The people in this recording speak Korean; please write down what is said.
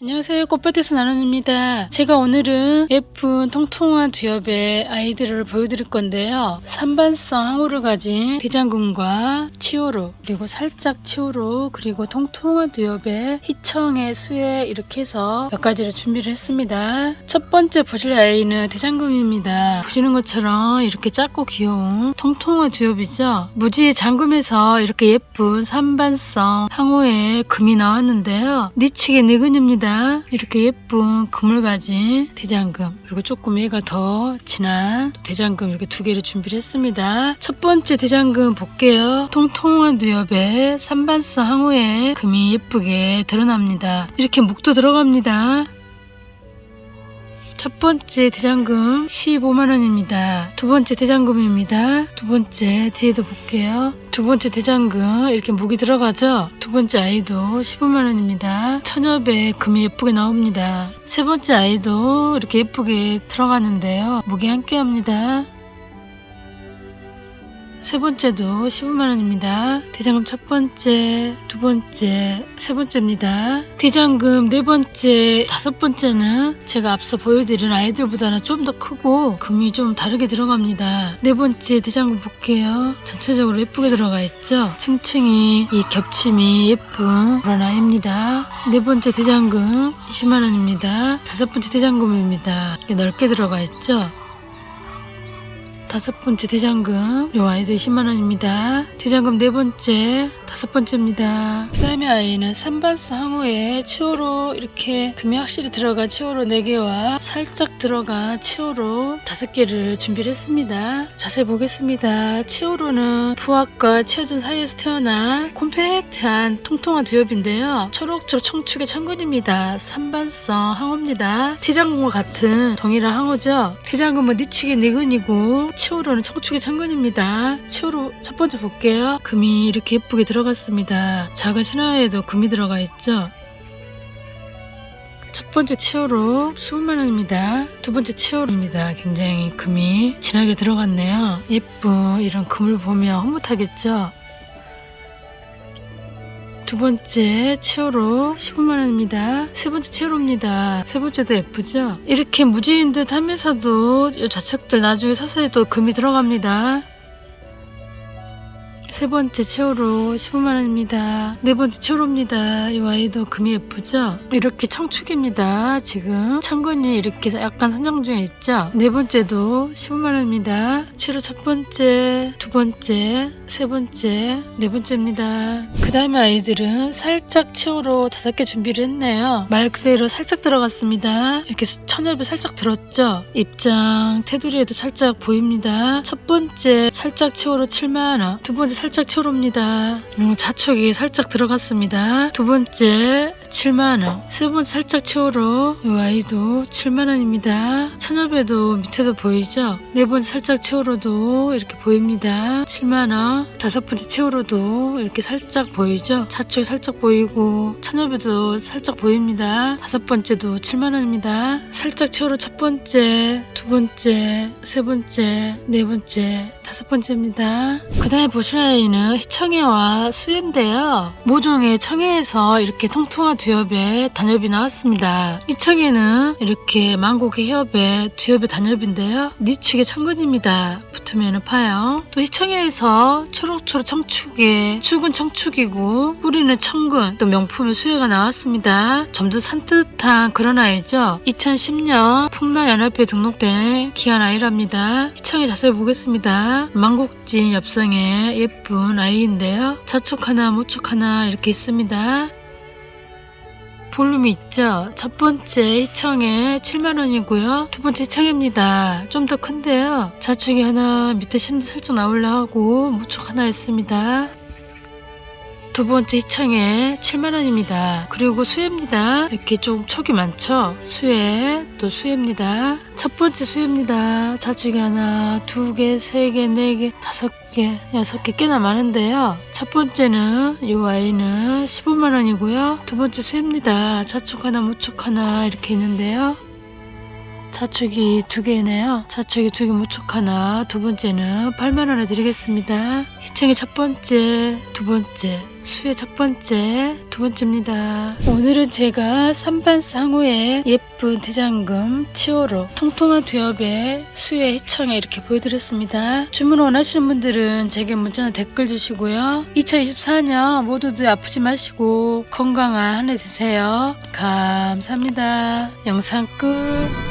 안녕하세요. 꽃밭에서 나눔입니다. 제가 오늘은 예쁜 통통한 두엽의 아이들을 보여드릴 건데요. 산반성 항우를 가진 대장금과 치오로 그리고 살짝 치오로 그리고 통통한 두엽의 희청의 수에 이렇게 해서 몇 가지를 준비를 했습니다. 첫 번째 보실 아이는 대장금입니다. 보시는 것처럼 이렇게 작고 귀여운 통통한 두엽이죠. 무지의 장금에서 이렇게 예쁜 산반성 항우에 금이 나왔는데요. 니치게 네근입니다. 이렇게 예쁜 가진 대장금 그리고 조금 얘가 더 진한 대장금 이렇게 두 개를 준비를 했습니다. 첫 번째 대장금 볼게요. 통통한 두엽에 산반성 항우에 금이 예쁘게 드러납니다. 이렇게 묵도 들어갑니다. 첫 번째 대장금 15만원입니다. 두 번째 대장금입니다. 두 번째 뒤에도 볼게요. 두 번째 대장금 이렇게 무기 들어가죠? 두 번째 아이도 15만원입니다. 천엽에 금이 예쁘게 나옵니다. 세 번째 아이도 이렇게 예쁘게 들어가는데요. 무기 함께 합니다. 세 번째도 15만 원입니다. 대장금 첫 번째, 두 번째, 세 번째입니다. 대장금 네 번째, 다섯 번째는 제가 앞서 보여드린 아이들보다는 좀 더 크고 금이 좀 다르게 들어갑니다. 네 번째 대장금 볼게요. 전체적으로 예쁘게 들어가 있죠? 층층이 이 겹침이 예쁜 그런 아이입니다. 네 번째 대장금 20만 원입니다. 다섯 번째 대장금입니다. 넓게 들어가 있죠? 다섯 번째 대장금. 요 아이도 20만원입니다. 대장금 네 번째 다섯 번째입니다. 그 다음에 아이는 산반스 항우에 치오로 이렇게 금이 확실히 들어간 치오로 4개와 살짝 들어간 치오로 5개를 준비를 했습니다. 자세히 보겠습니다. 치오로는 부학과 치어준 사이에서 태어난 콤팩트한 통통한 두엽인데요. 초록초록 청축의 천근입니다. 산반성 항우입니다. 대장금과 같은 동일한 항우죠. 대장금은 니축의 니근이고 치오로는 청축의 천근입니다. 치오로 첫 번째 볼게요. 금이 이렇게 예쁘게 들어 갔습니다. 작은 신화에도 금이 들어가 있죠. 첫 번째 치오로 15만원입니다. 두 번째 치오로입니다. 굉장히 금이 진하게 들어갔네요. 예쁜 이런 금을 보면 흐뭇하겠죠? 두 번째 치어로 15만원입니다. 세 번째 치어로입니다. 세 번째도 예쁘죠? 이렇게 무지인 듯 하면서도 이 좌측들 나중에 서서히 또 금이 들어갑니다. 세 번째 치어로 15만원입니다. 네 번째 치어로입니다. 이 아이도 금이 예쁘죠? 이렇게 청축입니다. 지금 천근이 이렇게 약간 선정 중에 있죠? 네 번째도 15만원입니다. 치어로 첫 번째, 두 번째, 세 번째, 네 번째입니다. 그 다음에 아이들은 살짝 치어로 다섯 개 준비를 했네요. 말 그대로 살짝 들어갔습니다. 이렇게 천엽이 살짝 들었죠? 입장 테두리에도 살짝 보입니다. 첫 번째 살짝 치어로 7만원, 두 번째 살짝 치어로입니다. 그리고 자촉이 살짝 들어갔습니다. 두 번째 7만원, 세 번째 살짝 치어로 이 아이도 7만원입니다. 천엽에도 밑에도 보이죠? 네 번째 살짝 치어로도 이렇게 보입니다. 7만원, 다섯 번째 치어로도 이렇게 살짝 보이죠? 자촉이 살짝 보이고 천엽에도 살짝 보입니다. 다섯 번째도 7만원입니다. 살짝 치어로 첫 번째, 두 번째, 세 번째, 네 번째, 다섯 번째입니다. 그 다음에 보실 아이는 희청해와 수혜인데요. 모종의 청해에서 이렇게 통통한 두엽에 단엽이 나왔습니다. 이 청해는 이렇게 망고의 헤업에 두엽의 단엽인데요. 니축의 천근입니다. 붙으면 파요. 또 희청해에서 초록초록 청축의 축은 청축이고 뿌리는 청근 또 명품의 수혜가 나왔습니다. 좀더 산뜻한 그런 아이죠. 2010년 풍란연합회에 등록된 귀한 아이랍니다. 희청에 자세히 보겠습니다. 망국진 엽성의 예쁜 아이인데요. 자축 하나, 모축 하나 이렇게 있습니다. 볼륨이 있죠. 첫 번째 희청에 7만원이고요. 두 번째 희청입니다. 좀 더 큰데요. 자축이 하나 밑에 심도 살짝 나올라 하고 모축 하나 있습니다. 두 번째 희청에 7만원입니다. 그리고 수혜입니다. 이렇게 좀 촉이 많죠? 수혜, 또 수혜입니다. 첫 번째 수혜입니다. 자축이 하나, 두 개, 세 개, 네 개, 다섯 개, 여섯 개 꽤나 많은데요. 첫 번째는 이 아이는 15만원이고요. 두 번째 수혜입니다. 자축 하나, 모축 하나 이렇게 있는데요. 자축이 두 개네요. 자축이 두 개 무척 하나. 두 번째는 8만 원에 드리겠습니다. 희청의 첫 번째, 두 번째. 수의 첫 번째, 두 번째입니다. 오늘은 제가 삼반 상호의 예쁜 대장금 치오로 통통한 두엽의 수의 희청에 이렇게 보여드렸습니다. 주문 원하시는 분들은 제게 문자나 댓글 주시고요. 2024년 모두들 아프지 마시고 건강한 한 해 되세요. 감사합니다. 영상 끝.